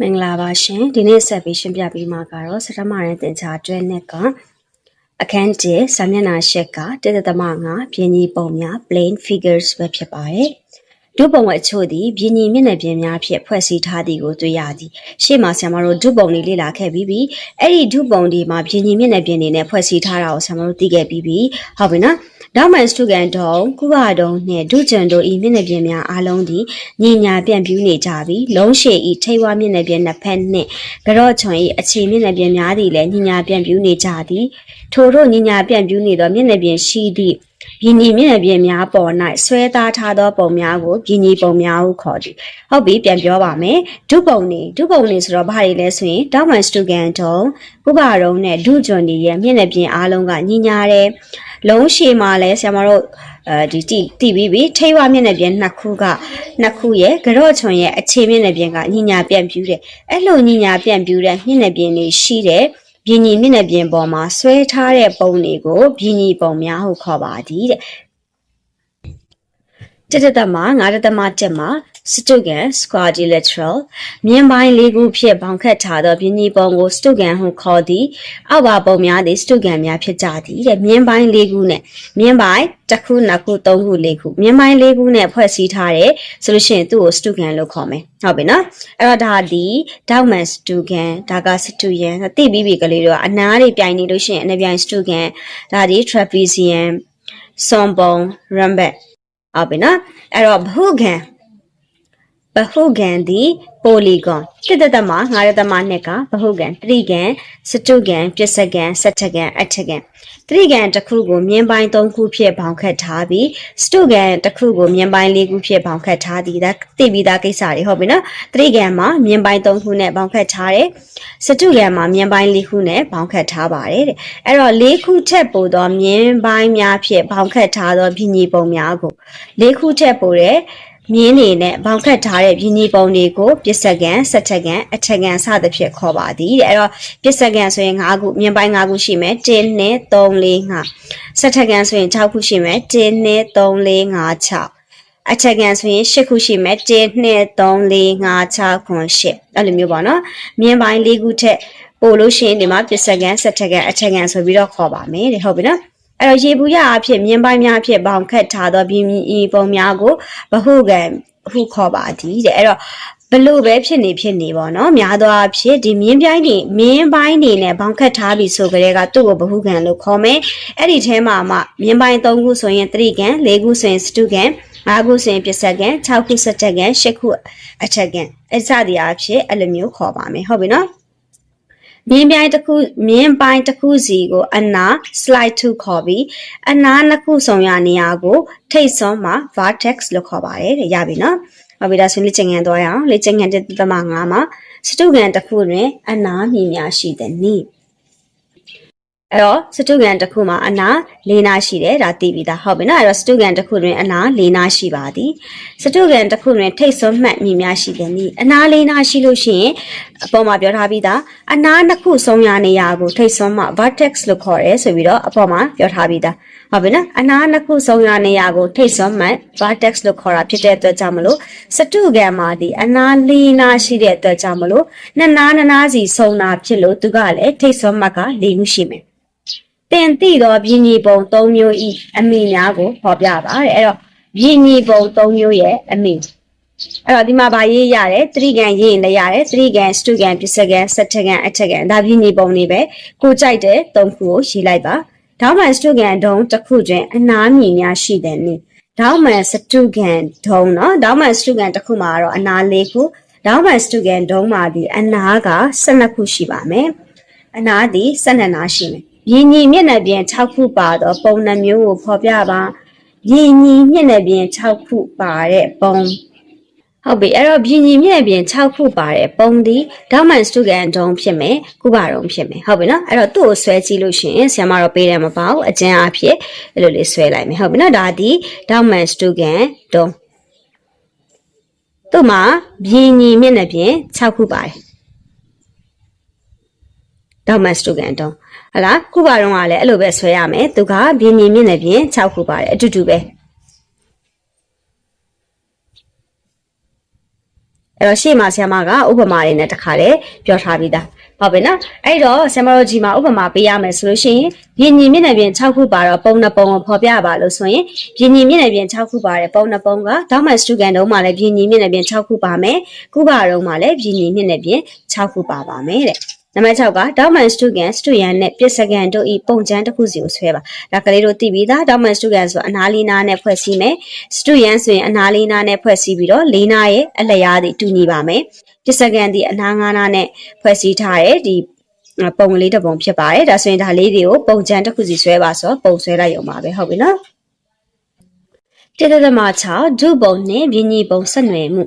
မင်္ဂလာပါရှင်ဒီနေ့ဆက်ပြီးရှင်းပြပေးမှာကတော့စတမရဲ့တင်ချာတွဲနဲ့ကအခန်းကျစာမျက်နှာရှက်က1.5ပြင်းကြီးပုံများ plain figures ပဲဖြစ်ပါတယ်ဒုပုံအချို့သည်ပြင်းကြီးမျက်နှာပြင်များဖြင့်ဖွဲ့စည်းထားသည်ကိုတွေ့ရသည်ရှေ့မှာဆရာမတို့ဒုပုံလေးလေ့လာခဲ့ပြီးပြီအဲ့ဒီဒုပုံဒီမှာပြင်းကြီးမျက်နှာပြင်တွေနဲ့ဖွဲ့စည်းထားတာကိုဆရာမတို့သိခဲ့ပြီးပြီဟုတ်ပြီနော် ဒေါမန်စတုကန်တုံကုဘတုံနှင့်ဒုကျန်တို့ဤမျက်နှာပြင်များအားလုံးသည်ညင်ညာပြန့်ပြူးနေကြပြီးလုံးရှည်ဤထိပ်ဝါမျက်နှာပြင်နှစ်ဖက်နှင့်ကြော့ချွန်ဤအခြေမျက်နှာပြင်များသည်လည်းညင်ညာပြန့်ပြူးနေကြသည်ထိုတို့ညင်ညာပြန့်ပြူးနေသောမျက်နှာပြင်ရှိသည့်ပြင်းကြီးမျက်နှာပြင်များပေါ်၌ဆွဲသားထားသောပုံများကိုပြင်းကြီးပုံများဟုခေါ်သည်ဟုတ်ပြီပြန်ပြောပါမယ်ဒုပုံနေဒုပုံနေဆိုတော့ဘာတွေလဲဆိုရင်ဒေါမန်စတုကန်တုံကုဘရုံနဲ့ဒုဂျွန်ဒီရဲ့မျက်နှာပြင်အားလုံးကညင်ညာတယ် လုံးရှည်မှာလဲဆရာမတို့အဲဒီတိတိပြီးပြီထိဝမျက်နှာပြင်နှစ်ခုကနှစ်ခုရဲ့ကြော့ချွန်ရဲ့အခြေမျက်နှာပြင်ကညညာပြန့်ပြူးတယ်အဲ့လိုညညာပြန့်ပြူးတဲ့မျက်နှာပြင်တွေရှိတဲ့ပြင်းကြီးမျက်နှာပြင်ပေါ်မှာဆွဲထားတဲ့ပုံတွေကိုပြင်းကြီးပုံများဟုခေါ်ပါသည်တဲ့တက်တက်တက်မှာငါးတက်တက်မှာတက်မှာ စတုဂန် quadrilateral မြင်းပိုင်းလေးခုဖြင့်ဘောင်ခတ်ထားသောပြင်းကြီးပုံကိုစတုဂန်ဟုခေါ်သည်အောက်ပါပုံများသည်စတုဂန်များဖြစ်ကြသည်တဲ့မြင်းပိုင်းလေးခုနဲ့မြင်းပိုင်းတစ်ခုနှစ်ခုသုံးခုလေးခုမြင်းပိုင်းလေးခုနဲ့ဖွဲ့စည်းထားတယ်ဆိုလို့ရှိရင်သူ့ကိုစတုဂန်လို့ခေါ်မယ်ဟုတ်ပြီနော်အဲ့တော့ဒါဒီဒေါက်မန်စတုဂန်ဒါကစတုယန်သိပြီးပြီကလေးတို့ကအနားတွေပြိုင်နေလို့ရှိရင်အနပြိုင်စတုဂန်ဒါဒီ trapezium ဆွန်ပုံ rambet ဟုတ်ပြီနော်အဲ့တော့ဘဟုခံ ဘဟုခံသည် ပိုလီဂွန်တစ်သက်သက်မှာငါးရက်သက်မှာနှစ်ကဘဟုခံတရိကံစတုကံပစ္စကံစက်ထကံအထကံတရိကံတစ်ခုကိုမြင်းပိုင်း၃ခုဖြင့်ဘောင်ခတ်ထားပြီးစတုကံတစ်ခုကိုမြင်းပိုင်း၄ခုဖြင့်ဘောင်ခတ်ထားသည်ဒါသိပြီးသားကိစ္စတွေဟုတ်ပြီနော်တရိကံမှာမြင်းပိုင်း၃ခုနဲ့ဘောင်ခတ်ထားတယ်စတုကံမှာမြင်းပိုင်း၄ခုနဲ့ဘောင်ခတ်ထားပါတယ်တဲ့အဲ့တော့၄ခုထက်ပိုသောမြင်းပိုင်းများဖြင့်ဘောင်ခတ်ထားသောပြည်ညီပုံများကို၄ခုထက်ပိုတဲ့ မြင်းနေနဲ့ဘောင်ခတ်ထားတဲ့ပြည်ညီပုံတွေကိုပစ္စကံစက်ထကံအထကံစသဖြင့်ခေါ်ပါသည်တဲ့အဲ့တော့ပစ္စကံဆိုရင်၅ခုမြင်းပိုင်း၅ခုရှိမယ်1 2 3 4 5စက်ထကံဆိုရင်6ခုရှိမယ်1 2 3 4 5 6အချက်ကန်ဆိုရင်၈ခုရှိမယ်1 2 3 4 5 6 9 10အဲ့လိုမျိုးပေါ့နော်မြင်းပိုင်း၄ခုထက်ပို့လို့ရှိရင်ဒီမှာပစ္စကန်စက်ထကန်အချက်ကန်ဆိုပြီးတော့ခေါ်ပါမယ်တဲ့ဟုတ်ပြီနော် အဲ့တော့ရေဘူးရအဖြစ်မြင်းပိုင်းများအဖြစ်ဘောင်ခတ်ထားသောပြင်းဤပုံများကိုဘဟုကံဟုခေါ်ပါသည်တဲ့အဲ့တော့ဘလို့ပဲဖြစ်နေဖြစ်နေပေါ့နော်များသောအားဖြင့်ဒီမြင်းပြိုင်းနေမြင်းပိုင်းနေနဲ့ဘောင်ခတ်ထားပြီဆိုကြတဲ့ကသူ့ကိုဘဟုကံလို့ခေါ်မယ်အဲ့ဒီထဲမှာမှမြင်းပိုင်း၃ခုဆိုရင်တရိကံ၄ခုဆိုရင်စတုကံ၅ခုဆိုရင်ပစ္စကံ၆ခုစက်တကံ၈ခုအထက်ကံအစသည်အားဖြင့်အဲ့လိုမျိုးခေါ်ပါမယ်ဟုတ်ပြီနော် မြင်းပြိုင်တစ်ခုမြင်းပိုင်းတစ်ခုစီကိုအနာ slide to ခေါ်ပြီးအနာနှစ်ခုဆောင်ရနေရာကို ထိတ်ဆုံးမှာ vertex လို့ခေါ်ပါတယ်တဲ့ရပြီနော်ဟုတ်ပြီဒါဆိုရင်လက်ကျင်ငံသွားရအောင်လက်ကျင်ငံတစ်သမ9မှာစတုကန်တစ်ခုတွင် အနာမြည်များရှိတဲ့နည်း အဲ့တော့စတုကန်တစ်ခုမှာအနာ၄နာရှိတယ်ဒါသိပြီသားဟုတ်ပြီနော်အဲ့တော့စတုကန်တစ်ခုတွင်အနာ၄နာရှိပါသည်စတုကန်တစ်ခုတွင်ထိတ်ဆုံးမှတ်မြည်များရှိတယ်နည်းအနာ၄နာရှိလို့ရှိရင်အပေါ်မှာပြောထားပြီးသားအနာနှစ်ခုဆုံးရနေရာကိုထိတ်ဆုံးမှ vertex လို့ခေါ်တယ်ဆိုပြီးတော့အပေါ်မှာပြောထားပြီးသားဟုတ်ပြီနော်အနာနှစ်ခုဆုံးရနေရာကိုထိတ်ဆုံးမှ vertex လို့ခေါ်တာဖြစ်တဲ့အတွက်ကြောင့်မလို့စတုကန်မှာဒီအနာ၄နာရှိတဲ့အတွက်ကြောင့်မလို့နှစ်နာနှစ်နာစီဆုံးတာဖြစ်လို့သူကလည်းထိတ်ဆုံးမှက၄ခုရှိမယ် တင်သိသောပြည်ညီပုံ၃မျိုးဤအမိများကိုဟောပြပါတယ်အဲ့တော့ပြည်ညီပုံ၃မျိုးရဲ့အမိအဲ့တော့ဒီမှာဗာရေးရတယ်သတိကံရေးရင်လည်းရတယ်သတိကံစတုကံပစ္စကံစတကံအထက်ကံဒါပြည်ညီပုံတွေပဲကိုကြိုက်တဲ့၃ခုကိုရေးလိုက်ပါဒေါမန်စတုကံဒုံတစ်ခုတွင်အနာမြင်များရှိတယ်နိဒေါမန်စတုကံဒုံနော်ဒေါမန်စတုကံတစ်ခုမှာတော့အနာ၄ခုဒေါမန်စတုကံဒုံမှာဒီအနာက12ခုရှိပါမယ်အနာဒီ12နာရှိမယ် ရင်းညီမျက်နှာပြင်6ခုပါသောပုံနှမျိုးကိုဖော်ပြပါရင်းညီမျက်နှာပြင်6ခုပါတဲ့ပုံဟုတ်ပြီအဲ့တော့ပြင်ညီမျက်နှာပြင်6ခုပါတဲ့ပုံဒီဒေါမန်စတုကန်ဒုံဖြစ်မယ်ကုပါဒုံဖြစ်မယ်ဟုတ်ပြီနော်အဲ့တော့သူ့ကိုဆွဲကြည့်လို့ရှိရင်ဆရာမတော့ပေးတယ်မပေါ့အကျဉ်းအဖြစ်အဲ့လိုလေးဆွဲလိုက်မယ်ဟုတ်ပြီနော်ဒါဒီဒေါမန်စတုကန်ဒုံသူ့မှာပြင်ညီမျက်နှာပြင်6ခုပါတယ်ဒေါမန်စတုကန်ဒုံ ဟလားခုပါတော့ကလည်းအဲ့လိုပဲဆွဲရမယ်သူကပြင်းပြင်းမြင့်နေပြင်6ခုပါတယ်အတူတူပဲအဲ့တော့ရှေ့မှာဆရာမကဥပမာတွေနဲ့တခါတည်းပြောထားပြီးသားဟုတ်ပြီနော်အဲ့တော့ဆရာမတို့ကြီးမှာဥပမာပေးရမယ်ဆိုလို့ရှိရင်ပြင်ညီမျက်နှာပြင်6ခုပါတော့ပုံနှစ်ပုံကိုဖော်ပြပါလို့ဆိုရင်ပြင်ညီမျက်နှာပြင်6ခုပါတယ်ပုံနှစ်ပုံကတောင်းမှစတူကန်တုံးမှာလည်းပြင်ညီမျက်နှာပြင်6ခုပါမယ်ကုပါတုံးမှာလည်းပြင်ညီမျက်နှာပြင်6ခုပါပါမယ်တဲ့ နံပါတ်6ကတောင်းမှန်စတူကန်စတူယန်နဲ့ပြစ်စကန်တို့ဤပုံချမ်းတစ်ခုစီကိုဆွဲပါဒါကလေးတို့သိပြီးသားတောင်းမှန်စတူကန်ဆိုအနာလီနာနဲ့ဖွဲ့စည်းမယ်စတူယန်ဆိုရင်အနာလီနာနဲ့ဖွဲ့စည်းပြီးတော့လေးနာရဲ့အလျားတွေတူညီပါမယ်ပြစ်စကန်ဒီအနာငါးနာနဲ့ဖွဲ့စည်းထားတဲ့ဒီပုံလေးတစ်ပုံဖြစ်ပါတယ်ဒါဆိုရင်ဒါလေးတွေကိုပုံချမ်းတစ်ခုစီဆွဲပါဆိုပုံဆွဲလိုက်ရုံပါပဲဟုတ်ပြီနော်တေတသမ6ဒုပုံနဲ့မြင်းကြီးပုံဆက်နွယ်မှု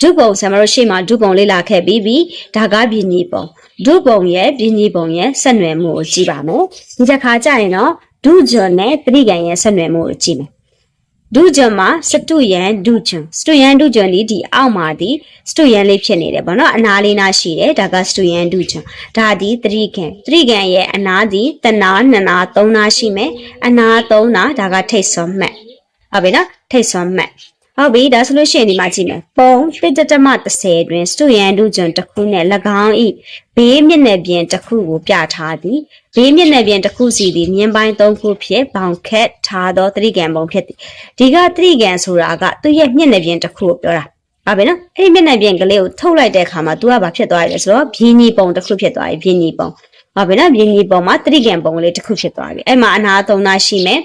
ဒုပုံဆရာမတို့ရှေ့မှာဒုပုံလေးလာခဲ့ပြီးပြီဒါကမြင်းကြီးပုံဒုပုံရဲ့မြင်းကြီးပုံရဲ့ဆက်နွယ်မှုကိုကြည့်ပါမယ်ဒီတစ်ခါကျရင်တော့ဒုဂျွန်နဲ့တတိကန်ရဲ့ဆက်နွယ်မှုကိုကြည့်မယ်ဒုဂျွန်မှာစတုယန်ဒုဂျွန်စတုယန်ဒုဂျွန်ဒီဒီအောက်မှာဒီစတုယန်လေးဖြစ်နေတယ်ဗောနော်အနာလေးနာရှိတယ်ဒါကစတုယန်ဒုဂျွန်ဒါဒီတတိကန်တတိကန်ရဲ့အနာဒီတနာနှစ်နာသုံးနာရှိမယ်အနာသုံးနာဒါကထိတ်စွန်မှတ်ဟုတ်ပြီနော်ထိတ်စွန်မှတ် ဟုတ်ပြီဒါဆိုလို့ရှိရင်ဒီမှာကြည့်မယ်ပုံပိတတမ30တွင်စတူရန်ဒုဂျွန်တစ်ခုနဲ့၎င်းဤဘေးမျက်နှာပြင်တစ်ခုကိုပြထားသည်ဘေးမျက်နှာပြင်တစ်ခုစီသည်မြင်းပိုင်း၃ခုဖြင့်ဘောင်ခက်ထားသောတရိကံပုံဖြစ်သည်ဒီကတရိကံဆိုတာကသူ့ရဲ့မျက်နှာပြင်တစ်ခုကိုပြောတာဟုတ်ပြီနော်အဲ့ဒီမျက်နှာပြင်ကလေးကိုထုတ်လိုက်တဲ့အခါမှာ तू ကဘာဖြစ်သွားလဲဆိုတော့ဘင်းကြီးပုံတစ်ခုဖြစ်သွားပြီဘင်းကြီးပုံဟုတ်ပြီနော်ဘင်းကြီးပုံမှာတရိကံပုံလေးတစ်ခုဖြစ်သွားပြီအဲ့မှာအနာသုံးသားရှိမယ်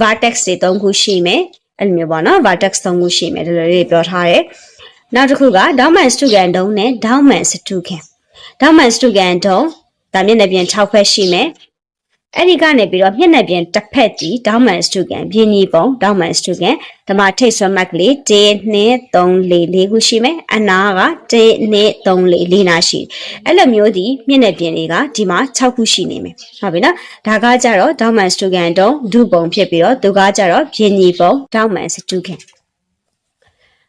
vertex တွေ၃ခုရှိမယ် အဲ့လိုမျိုးပေါ့နော် vertex သုံးခုရှိမယ်ဒီလိုလေးပြောထားတယ်နောက်တစ်ခုက downman student တုံးနဲ့ downman student downman student တုံးဒါမျက်နှာပြင်6ဖက်ရှိမယ် အဲ့ဒီကနေပြီးတော့မျက်နှာပြင်တစ်ဖက်ကြီး downman student ပြင်းကြီးပုံ downman student ဓမ္မထိတ်ဆွမ်းမက်ကလေး1 2 3 4 4ခုရှိမယ်အနာက1 2 3 4 4နာရှိအဲ့လိုမျိုးဒီမျက်နှာပြင်တွေကဒီမှာ6ခုရှိနေမယ်ဟုတ်ပြီနော်ဒါကကြတော့ downman student တုံးဒုပုံဖြစ်ပြီးတော့သူကကြတော့ပြင်းကြီးပုံ downman student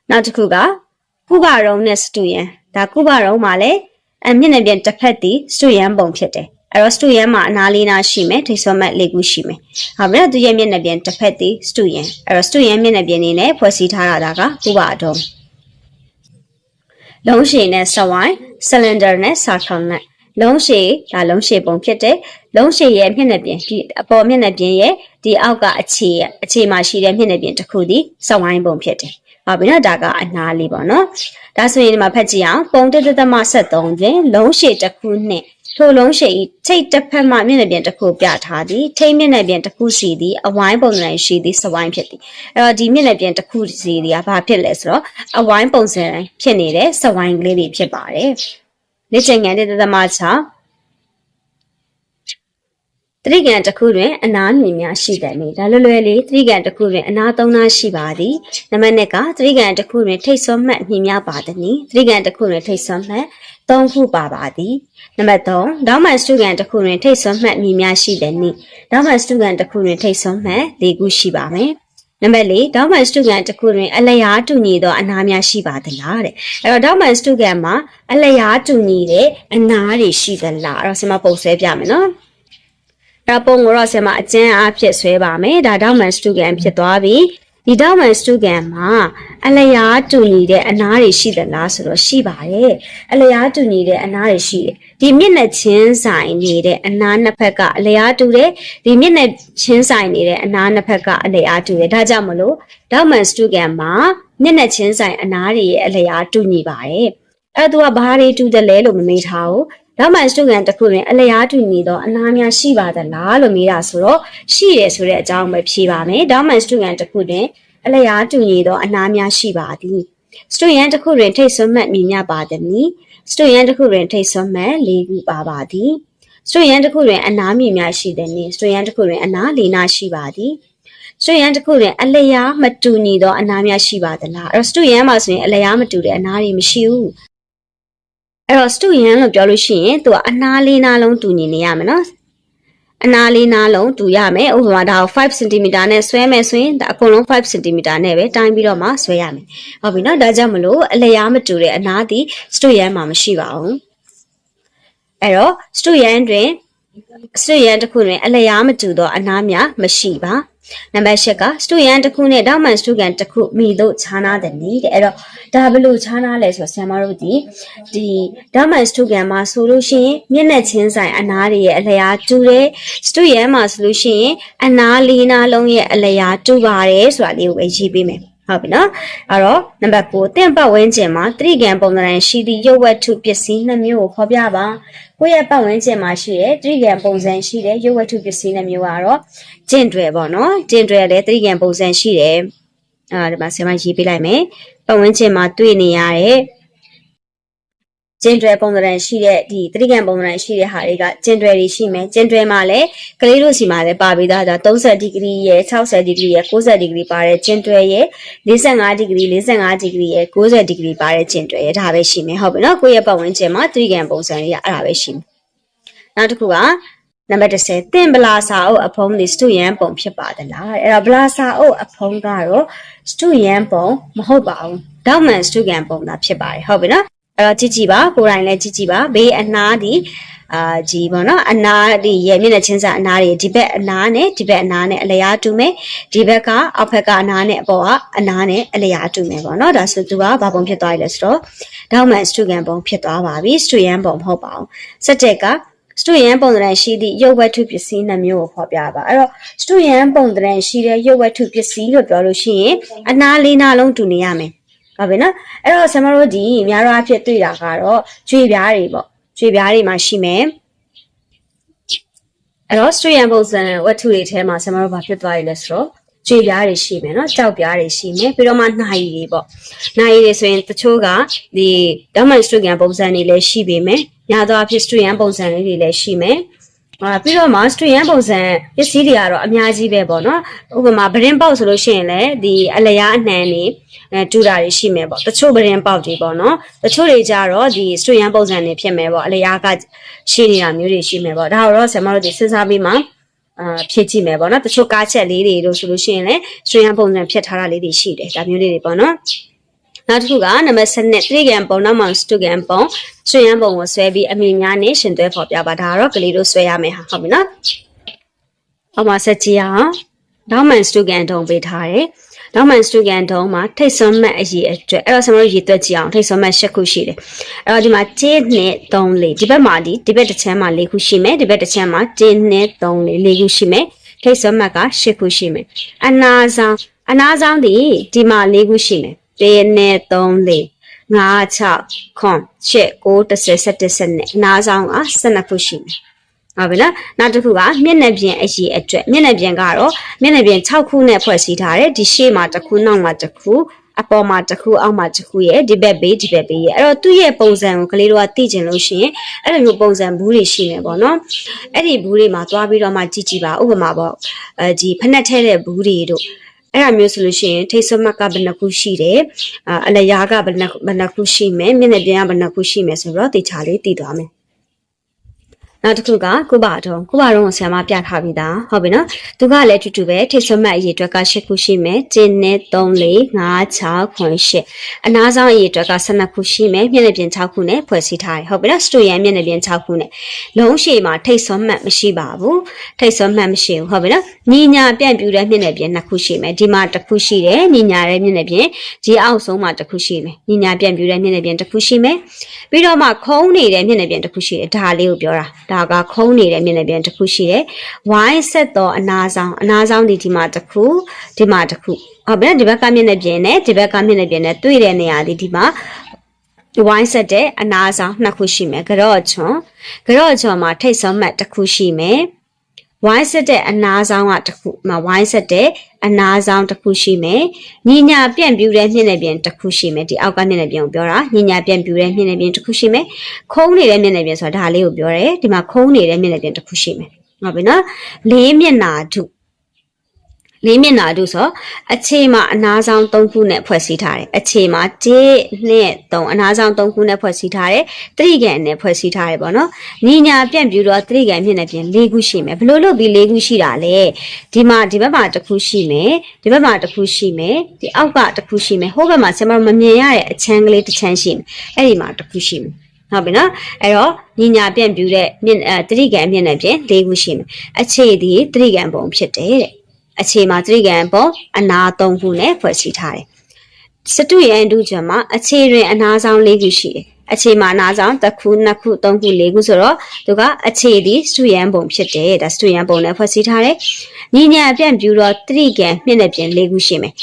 နောက်တစ်ခုကကုဘရုံနဲ့စတူယန်ဒါကုဘရုံမှာလည်းအမျက်နှာပြင်တစ်ဖက်တည်စတူယန်ပုံဖြစ်တယ် အဲ့တော့စတူယန်မှာအနာလေးနာရှိမယ်ထိတ်ဆွမ်းမက်လေးခုရှိမယ်ဟုတ်ပြီနော်သူရဲ့မျက်နှာပြင်တစ်ဖက်တည်စတူယန်အဲ့တော့စတူယန်မျက်နှာပြင်နေနဲ့ဖွဲ့စည်းထားတာကကုဘအတုံးလုံးရှည်နဲ့စဝိုင်းဆလင်ဒါနဲ့ဆာထွန်နဲ့လုံးရှည်ဒါလုံးရှည်ပုံဖြစ်တယ်လုံးရှည်ရဲ့မျက်နှာပြင်ဒီအပေါ်မျက်နှာပြင်ရဲ့ဒီအောက်ကအခြေအခြေမှာရှိတဲ့မျက်နှာပြင်တစ်ခုဒီစဝိုင်းပုံဖြစ်တယ်ဟုတ်ပြီနော်ဒါကအနာလေးပေါ့နော်ဒါဆိုရင်ဒီမှာဖတ်ကြည့်အောင်ပုံတတသမ73တွင်လုံးရှည်တစ်ခုနဲ့ ထိုလုံးရှည်ဤထိတ်တစ်ဖက်မှမျက်နှာပြင်တစ်ခုပြထားသည်ထိတ်မျက်နှာပြင်တစ်ခုစီသည်အဝိုင်းပုံစံရှိသည်စဝိုင်းဖြစ်သည်အဲ့တော့ဒီမျက်နှာပြင်တစ်ခုစီသည်ကဘာဖြစ်လဲဆိုတော့အဝိုင်းပုံစံဖြစ်နေတဲ့စဝိုင်းကလေးတွေဖြစ်ပါတယ်လက်ကျင်ငန်းတဲ့သမ6တရိကံတစ်ခုတွင်အနာမြင်များရှိတယ်လေဒါလွယ်လွယ်လေးတရိကံတစ်ခုတွင်အနာသုံးနာရှိပါသည်နံပါတ်1ကတရိကံတစ်ခုတွင်ထိတ်ဆွမ်းမှတ်မြင်များပါသည်တရိကံတစ်ခုတွင်ထိတ်ဆွမ်းမှတ် ၃ခုပါပါသည်နံပါတ်3ဒေါင်းမန်စတူကန်တစ်ခုတွင်ထိတ်ဆွမ်းမှတ်မြင်များရှိတယ်နိဒေါင်းမန်စတူကန်တစ်ခုတွင်ထိတ်ဆွမ်းမှတ်၄ခုရှိပါမယ်နံပါတ်၄ဒေါမန်စတူကန်တစ်ခုတွင်အလျားတူညီသောအနာများရှိပါသလားတဲ့အဲ့တော့ဒေါမန်စတူကန်မှာအလျားတူညီတဲ့အနာတွေရှိသလားအဲ့တော့ဆင်မပုံဆွဲပြမယ်နော်အဲ့ပုံကိုတော့ဆင်မအကျဉ်းအားဖြင့်ဆွဲပါမယ်ဒါဒေါမန်စတူကန်ဖြစ်သွားပြီ ဒီဒေါမန်စတူကန်မှာအလျားတူညီတဲ့အနားတွေရှိသလားဆိုတော့ရှိပါတယ်အလျားတူညီတဲ့အနားတွေရှိတယ်ဒီမျက်နှာချင်းဆိုင်နေတဲ့အနားနှစ်ဖက်ကအလျားတူတယ်ဒီမျက်နှာချင်းဆိုင်နေတဲ့အနားနှစ်ဖက်ကအလျားတူတယ်ဒါကြောင့်မလို့ဒေါမန်စတူကန်မှာမျက်နှာချင်းဆိုင်အနားတွေရဲ့အလျားတူညီပါတယ်အဲ့တော့ဘာတွေတူတယ်လဲလို့မမေးထားဘူး နောက်မှစတုကန်တစ်ခုတွင်အလျားတူညီသောအနာများရှိပါသလားလို့မေးတာဆိုတော့ရှိတယ်ဆိုတဲ့အကြောင်းပဲဖြေပါမယ်။နောက်မှစတုကန်တစ်ခုတွင်အလျားတူညီသောအနာများရှိပါသည်။စတုရန်တစ်ခုတွင်ထိတ်ဆွမ်းမှတ်မြင်ရပါသည်။စတုရန်တစ်ခုတွင်ထိတ်ဆွမ်းမှတ်၄ခုပါပါသည်။စတုရန်တစ်ခုတွင်အနာမြင်များရှိသည်နှင့်စတုရန်တစ်ခုတွင်အနာလေးနာရှိပါသည်။စတုရန်တစ်ခုတွင်အလျားမတူညီသောအနာများရှိပါသလား။အဲ့တော့စတုရန်မှာဆိုရင်အလျားမတူတဲ့အနာတွေမရှိဘူး။ အဲ့တော့စတူယန်လို့ပြောလို့ရှိရင်သူကအနာလေးနာလုံးတူညီနေရမယ်နော်အနာလေးနာလုံးတူရမယ်ဥပမာဒါကို5 cm နဲ့ဆွဲမယ်ဆိုရင်ဒါအကုန်လုံး5 cm နဲ့ပဲတိုင်းပြီးတော့မှဆွဲရမယ်ဟုတ်ပြီနော်ဒါကြောင့်မလို့အလျားမတူတဲ့အနာသည်စတူယန်မှာမရှိပါဘူးအဲ့တော့စတူယန်တွင် စတူရန်တစ်ခုတွင်အလျားမတူသောအနားများမရှိပါနံပါတ်၈ကစတူရန်တစ်ခုနဲ့တောက်မှန်စတူကန်တစ်ခုမိတို့ခြားနာတဲ့နည်းတဲ့အဲ့တော့ဒါဘယ်လို့ခြားနာလဲဆိုတော့ဆရာမတို့ဒီဒီတောက်မှန်စတူကန်မှာဆိုလို့ရှိရင်မျက်နှာချင်းဆိုင်အနားတွေရဲ့အလျားတူတယ်စတူရန်မှာဆိုလို့ရှိရင်အနားလေးနားလုံးရဲ့အလျားတူပါတယ်ဆိုတာလေးကိုပဲရေးပေးမယ် ဟုတ်ပြီနော်အဲ့တော့နံပါတ်9တင့်ပတ်ဝန်းကျင်မှာတရိကံပုံစံရှိသည့်ရုပ်ဝတ္ထုပစ္စည်းနှစ်မျိုးကိုဖော်ပြပါကိုယ့်ရဲ့ပတ်ဝန်းကျင်မှာရှိတဲ့တရိကံပုံစံရှိတဲ့ရုပ်ဝတ္ထုပစ္စည်းနှစ်မျိုးကတော့ကျင့်တွယ်ပေါ့နော်ကျင့်တွယ်လည်းတရိကံပုံစံရှိတယ်အာဒီမှာဆရာမရေးပေးလိုက်မယ်ပတ်ဝန်းကျင်မှာတွေ့နေရတဲ့ ကျင်တွယ်ပုံစံရှိတဲ့ဒီတတိကံပုံစံရှိတဲ့ဟာတွေကကျင်တွယ်တွေရှိမယ်ကျင်တွယ်မှာလည်းကလေးတို့စီမှာလည်းပါပြီးသားဒါ30ဒီဂရီရယ်60ဒီဂရီရယ်90ဒီဂရီပါတဲ့ကျင်တွယ်ရယ်45ဒီဂရီ45ဒီဂရီရယ်90ဒီဂရီပါတဲ့ကျင်တွယ်ရယ်ဒါပဲရှိမယ်ဟုတ်ပြီနော်ကိုယ့်ရဲ့ပတ်ဝန်းကျင်မှာတတိကံပုံစံတွေကအဲ့ဒါပဲရှိမယ်နောက်တစ်ခုကနံပါတ်30တင်ဗလာစာအုပ်အဖုံးဒီစတူယန်ပုံဖြစ်ပါသလားအဲ့တော့ဗလာစာအုပ်အဖုံးကတော့စတူယန်ပုံမဟုတ်ပါဘူးဒေါက်မန်စတူယန်ပုံသာဖြစ်ပါတယ်ဟုတ်ပြီနော် အဲ့တော့ကြည့်ကြည့်ပါကိုယ်တိုင်လည်းကြည့်ကြည့်ပါဘေးအနားဒီအာဒီပေါ့နော်အနာဒီရဲ့မျက်နှာချင်းစာအနာတွေဒီဘက်အနာနဲ့ဒီဘက်အနာနဲ့အလျားတူမယ်ဒီဘက်ကအောက်ဘက်ကအနာနဲ့အပေါ်ကအနာနဲ့အလျားတူမယ်ပေါ့နော်ဒါဆိုသူကဘာပုံဖြစ်သွားပြီလဲဆိုတော့ဒေါက်မန်စတူယန်ပုံဖြစ်သွားပါပြီစတူယန်ပုံမဟုတ်ပါဘူးစက်တက်ကစတူယန်ပုံသဏ္ဍာန်ရှိသည့်ရုပ်ဝတ္ထုပစ္စည်းနှမျိုးကိုဖော်ပြပါအဲ့တော့စတူယန်ပုံသဏ္ဍာန်ရှိတဲ့ရုပ်ဝတ္ထုပစ္စည်းလို့ပြောလို့ရှိရင်အနာလေးနာလုံးတူနေရမယ် ဟုတ်ပြီနော်အဲ့တော့ဆမတို့ဒီများတော့အဖြစ်တွေ့တာကတော့ကြွေပြားတွေပေါ့ကြွေပြားတွေမှာရှိမယ်အဲ့တော့စတူယန်ပုံစံဝတ္ထုတွေထဲမှာဆမတို့ဘာဖြစ်သွားရလဲဆိုတော့ကြွေပြားတွေရှိမယ်နော်ကြောက်ပြားတွေရှိမယ်ပြီးတော့မှနှာရည်တွေပေါ့နှာရည်တွေဆိုရင်တချို့ကဒီဒေါမန်စတူယန်ပုံစံတွေလည်းရှိပေမယ်ညာတော့အဖြစ်စတူယန်ပုံစံလေးတွေလည်းရှိမယ် အာပြီးတော့မှစတူယန်ပုံစံပစ္စည်းတွေကတော့အများကြီးပဲပေါ့နော်ဥပမာဗရင်ပေါက်ဆိုလို့ရှိရင်လည်းဒီအလျားအနှံနေအဲတူတာတွေရှိမယ်ပေါ့တချို့ဗရင်ပေါက်တွေပေါ့နော်တချို့တွေကြတော့ဒီစတူယန်ပုံစံတွေဖြစ်မယ်ပေါ့အလျားကရှိနေတာမျိုးတွေရှိမယ်ပေါ့ဒါတော့ဆရာမတို့ဒီစဉ်းစားပြီးမှအာဖြည့်ကြည့်မယ်ပေါ့နော်တချို့ကားချက်လေးတွေလို့ဆိုလို့ရှိရင်လည်းစတူယန်ပုံစံဖြစ်ထားတာလေးတွေရှိတယ်ဒါမျိုးလေးတွေပေါ့နော် နောက်တစ်ခုကနံပါတ်7နဲ့တရိကံပုံနောက်မှစတုကံပုံဆွေရန်ပုံကိုဆွဲပြီးအမိများနဲ့ရှင်သွဲဖော်ပြပါဒါကတော့ကလေးတို့ဆွဲရမယ်ဟာဟုတ်ပြီနော်။အောက်မှာဆက်ကြည့်အောင်နောက်မှစတုကံတုံပေးထားတယ်။နောက်မှစတုကံတုံမှာထိတ်ဆွမ်းမှတ်အရေးအတွက်အဲ့တော့ကျွန်တော်တို့ရေတွက်ကြည့်အောင်ထိတ်ဆွမ်းမှတ်၈ခုရှိတယ်။အဲ့တော့ဒီမှာကျင်းနဲ့3လေးဒီဘက်မှာဒီဒီဘက်တစ်ချမ်းမှာ၄ခုရှိမယ်ဒီဘက်တစ်ချမ်းမှာကျင်းနဲ့3လေး၄ခုရှိမယ်။ထိတ်ဆွမ်းမှတ်က၈ခုရှိမယ်။အနာဆောင်အနာဆောင်ဒီဒီမှာ၄ခုရှိမယ်။ 1နဲ့3လေး5 6ခွန်8 9 10 11 12နားဆောင်က12ခုရှိမယ်ဟုတ်ပြီလားနောက်တစ်ခုကမျက်နှာပြင်အရေးအတွက်မျက်နှာပြင်ကတော့မျက်နှာပြင်6ခုနဲ့ဖွဲ့စည်းထားတယ်ဒီရှေ့မှာတစ်ခုနောက်မှာတစ်ခုအပေါ်မှာတစ်ခုအောက်မှာတစ်ခုရဲ့ဒီဘက်ဘေးဒီဘက်ဘေးရဲ့အဲ့တော့သူ့ရဲ့ပုံစံကိုကလေးတို့ကသိကျင်လို့ရှိရင်အဲ့လိုမျိုးပုံစံဘူးတွေရှိမယ်ပေါ့နော်အဲ့ဒီဘူးတွေမှာသွားပြီးတော့မှကြည့်ကြည့်ပါဥပမာပေါ့အဲဒီဖက်နှက်ထဲတဲ့ဘူးတွေတို့ အဲ့ဒါမျိုးဆိုလို့ရှိရင်ထိတ်ဆွမတ်ကဘယ်နှခုရှိတယ်အာအလျားကဘယ်နှဘယ်နှခုရှိမယ်မျက်နှာပြင်ကဘယ်နှခုရှိမယ်ဆိုတော့တေချာလေးတည်သွားမယ် နောက်တစ်ခုကကုဘာတုံကုဘာတုံကိုဆရာမပြထားပြီးသားဟုတ်ပြီနော်သူကလည်းတူတူပဲထိတ်ဆွမတ်အရေးအတွက်က၈ခုရှိမယ်ကျင်းနဲ့3 4 5 6 8အနားဆောင်အရေးအတွက်က12ခုရှိမယ်မျက်နှာပြင်6ခုနဲ့ဖွဲ့စည်းထားတယ်ဟုတ်ပြီနော်စတူရန်မျက်နှာပြင်6ခုနဲ့လုံးရှည်မှာထိတ်ဆွမတ်မရှိပါဘူးထိတ်ဆွမတ်မရှိဘူးဟုတ်ပြီနော်ညီညာပြန့်ပြူတဲ့မျက်နှာပြင်2ခုရှိမယ်ဒီမှာတစ်ခုရှိတယ်ညီညာတဲ့မျက်နှာပြင်ဒီအောက်ဆုံးမှာတစ်ခုရှိမယ်ညီညာပြန့်ပြူတဲ့မျက်နှာပြင်တစ်ခုရှိမယ်ပြီးတော့မှခုံးနေတဲ့မျက်နှာပြင်တစ်ခုရှိတယ်ဒါလေးကိုပြောတာဒါကခုံးနေတဲ့မျက်နှာပြင်တစ်ခုရှိတယ်။ wine ဆက်တော့အနာဆောင်အနာဆောင်ဒီဒီမှာတစ်ခုဒီမှာတစ်ခုဟုတ်ပြီနော်ဒီဘက်ကမျက်နှာပြင်နဲ့ဒီဘက်ကမျက်နှာပြင်နဲ့တွေ့တဲ့နေရာဒီဒီမှာဝိုင်းဆက်တဲ့အနာဆောင်နှစ်ခုရှိမယ်ကြော့ချွန်ကြော့ချွန်မှာထိတ်ဆုံးမှတ်တစ်ခုရှိမယ် ဝိုင်းဆက်တဲ့အနာဆောင်ကတစ်ခုမှာဝိုင်းဆက်တဲ့အနာဆောင်တစ်ခုရှိမယ်ညီညာပြန့်ပြူတဲ့မျက်နှာပြင်တစ်ခုရှိမယ်ဒီအောက်ကမျက်နှာပြင်ကိုပြောတာညီညာပြန့်ပြူတဲ့မျက်နှာပြင်တစ်ခုရှိမယ်ခုံးနေတဲ့မျက်နှာပြင်ဆိုတာဒါလေးကိုပြောတယ်ဒီမှာခုံးနေတဲ့မျက်နှာပြင်တစ်ခုရှိမယ်ဟုတ်ပြီနော်လေးမျက်နှာထု လေးမျက်နှာတို့ဆိုအခြေမှာအနာဆောင်၃ခုနဲ့ဖွဲ့စည်းထားတယ်အခြေမှာ1နဲ့3အနာဆောင်၃ခုနဲ့ဖွဲ့စည်းထားတယ်တရိကန်နဲ့ဖွဲ့စည်းထားတယ်ပေါ့နော်ညီညာပြန့်ပြူတော့တရိကန်မျက်နှာပြင်၄ခုရှိမယ်ဘလို့လို့ဒီ၄ခုရှိတာလဲဒီမှာဒီဘက်မှာတစ်ခုရှိမယ်ဒီဘက်မှာတစ်ခုရှိမယ်ဒီအောက်ကတစ်ခုရှိမယ်ဟိုဘက်မှာဆင်မမမြင်ရတဲ့အချမ်းကလေးတစ်ချမ်းရှိမယ်အဲ့ဒီမှာတစ်ခုရှိမယ်ဟုတ်ပြီနော်အဲ့တော့ညီညာပြန့်ပြူတဲ့မြင့်အဲတတိကံမျက်နှာပြင်၄ခုရှိမယ်အခြေသည်တတိကံပုံဖြစ်တယ်တဲ့ အခြေမှာတတိကံပုံအနာ၃ခုနဲ့ဖွဲ့စည်းထားတယ်စတုရန်ဒုချံမှာအခြေတွင်အနာဆောင်၄ခုရှိတယ်အခြေမှာအနာဆောင်တစ်ခုနှစ်ခုသုံးခုလေးခုဆိုတော့သူကအခြေသည်စတုရန်ပုံဖြစ်တယ်ဒါစတုရန်ပုံနဲ့ဖွဲ့စည်းထားတယ်ညီညာပြန့်ပြူတော့တတိကံမျက်နှာပြင်၄ခုရှိမယ်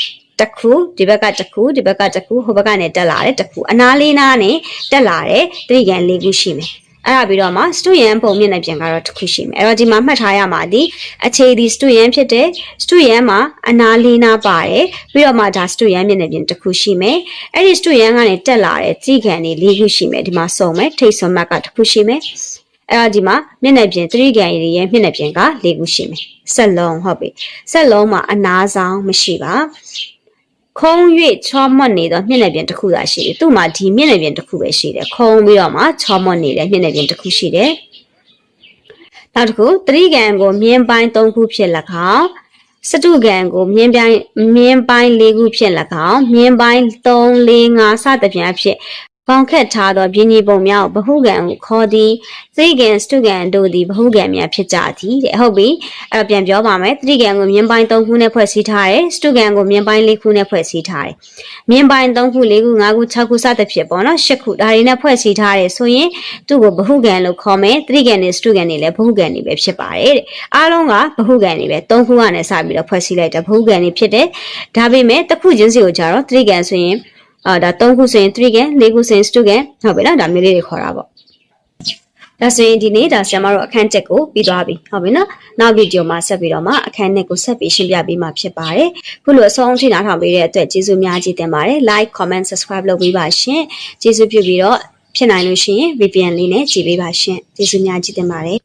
တစ်ခုဒီဘက်ကတစ်ခုဒီဘက်ကတစ်ခုဟိုဘက်ကနေတက်လာတယ်တစ်ခုအနာလေးနားနဲ့တက်လာတယ်တတိကံ၄ခုရှိမယ် အဲ့ဒါပြီးတော့မှစတူယန်ပုံမျက်နှာပြင်ကတော့တစ်ခုရှိမယ်အဲ့တော့ဒီမှာမှတ်ထားရမှာဒီအခြေဒီစတူယန်ဖြစ်တဲ့စတူယန်မှာအနာလေးနာပါတယ်ပြီးတော့မှဒါစတူယန်မျက်နှာပြင်တစ်ခုရှိမယ်အဲ့ဒီစတူယန်ကနေတက်လာတဲ့ကြည်ခံတွေ၄ခုရှိမယ်ဒီမှာစုံမယ်ထိတ်ဆွမ်းမတ်ကတစ်ခုရှိမယ်အဲ့တော့ဒီမှာမျက်နှာပြင်သတိကံရည်ရဲ့မျက်နှာပြင်က၄ခုရှိမယ်ဆက်လုံးဟုတ်ပြီဆက်လုံးမှာအနာဆောင်မရှိပါ ခုံး၍ချောမွတ်နေတော့မျက်နှာပြင်တစ်ခုသာရှိတယ်။သူ့မှာဒီမျက်နှာပြင်တစ်ခုပဲရှိတယ်။ခုံးပြီးတော့မှချောမွတ်နေတဲ့မျက်နှာပြင်တစ်ခုရှိတယ်။နောက်တစ်ခုသတိကံကိုမြင်းပိုင်း၃ခုဖြစ်၎င်းစတုကံကိုမြင်းပိုင်းမြင်းပိုင်း၄ခုဖြစ်၎င်းမြင်းပိုင်း3 4 5စသဖြင့်အဖြစ် ပေါင်ခက်ထားသောပြင်းကြီးပုံများကိုဘဟုကံကိုခေါ်သည်သိကံစတုကံတို့သည်ဘဟုကံများဖြစ်ကြသည်တဲ့ဟုတ်ပြီအဲ့တော့ပြန်ပြောပါမယ်သတိကံကိုမြင်းပိုင်း၃ခုနဲ့ဖွဲ့စည်းထားတယ်စတုကံကိုမြင်းပိုင်း၄ခုနဲ့ဖွဲ့စည်းထားတယ်မြင်းပိုင်း၃ခု၄ခု၅ခု၆ခုစသဖြင့်ပေါ့နော်၈ခုဒါတွေနဲ့ဖွဲ့စည်းထားတယ်ဆိုရင်သူ့ကိုဘဟုကံလို့ခေါ်မယ်သတိကံနဲ့စတုကံတွေလည်းဘဟုကံတွေပဲဖြစ်ပါတယ်တဲ့အားလုံးကဘဟုကံတွေပဲ၃ခုကနေစပြီးတော့ဖွဲ့စည်းလိုက်တဲ့ဘဟုကံတွေဖြစ်တယ်ဒါပေမဲ့တစ်ခုချင်းစီကိုကြတော့သတိကံဆိုရင် အာဒါ၃ခုဆိုရင်3ကံ၄ခုဆိုရင်2ကံဟုတ်ပြီနော်ဒါမျိုးလေးတွေခေါ်တာပေါ့ဒါဆိုရင်ဒီနေ့ဒါဆရာမတို့အခန်းချက်ကိုပြီးသွားပြီဟုတ်ပြီနော်နောက်ဗီဒီယိုမှာဆက်ပြီးတော့မှအခန်းနဲ့ကိုဆက်ပြီးရှင်းပြပေးမှာဖြစ်ပါတယ်ခုလိုအဆုံးအထိနားထောင်ပေးတဲ့အတွက်ကျေးဇူးများကြီးတင်ပါတယ် like comment subscribe လုပ်ပေးပါရှင်ကျေးဇူးပြုပြီးတော့ဖြစ်နိုင်လို့ရှိရင် VPN လေးနဲ့ကြည့်ပေးပါရှင်ကျေးဇူးများကြီးတင်ပါတယ်